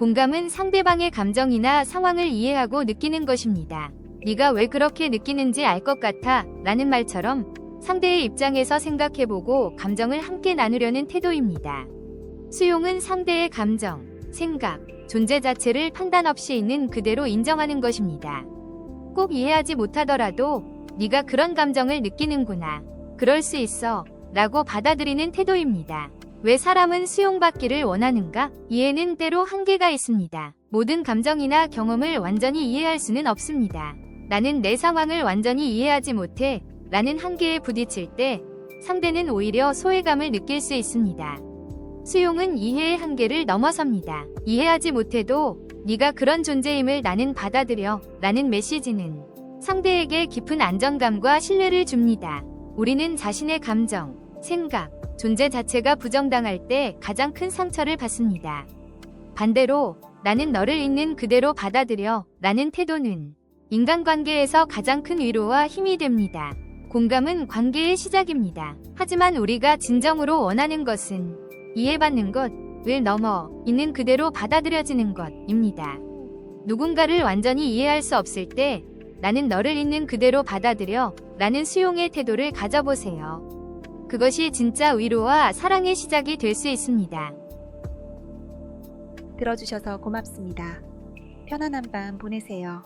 공감은 상대방의 감정이나 상황을 이해하고 느끼는 것입니다. 네가 왜 그렇게 느끼는지 알 것 같아 라는 말처럼 상대의 입장에서 생각해보고 감정을 함께 나누려는 태도입니다. 수용은 상대의 감정, 생각, 존재 자체를 판단 없이 있는 그대로 인정하는 것입니다. 꼭 이해하지 못하더라도 네가 그런 감정을 느끼는구나. 그럴 수 있어. 라고 받아들이는 태도입니다. 왜 사람은 수용받기를 원하는가? 이해는 때로 한계가 있습니다. 모든 감정이나 경험을 완전히 이해할 수는 없습니다. 나는 내 상황을 완전히 이해하지 못해 라는 한계에 부딪힐 때 상대는 오히려 소외감을 느낄 수 있습니다. 수용은 이해의 한계를 넘어섭니다. 이해하지 못해도 네가 그런 존재임을 나는 받아들여 라는 메시지는 상대에게 깊은 안정감과 신뢰를 줍니다. 우리는 자신의 감정, 생각, 존재 자체가 부정당할 때 가장 큰 상처를 받습니다. 반대로 나는 너를 있는 그대로 받아들여 라는 태도는 인간관계에서 가장 큰 위로와 힘이 됩니다. 공감은 관계의 시작입니다. 하지만 우리가 진정으로 원하는 것은 이해받는 것 을 넘어 있는 그대로 받아들여지는 것입니다. 누군가를 완전히 이해할 수 없을 때 나는 너를 있는 그대로 받아들여 라는 수용의 태도를 가져보세요. 그것이 진짜 위로와 사랑의 시작이 될 수 있습니다. 들어주셔서 고맙습니다. 편안한 밤 보내세요.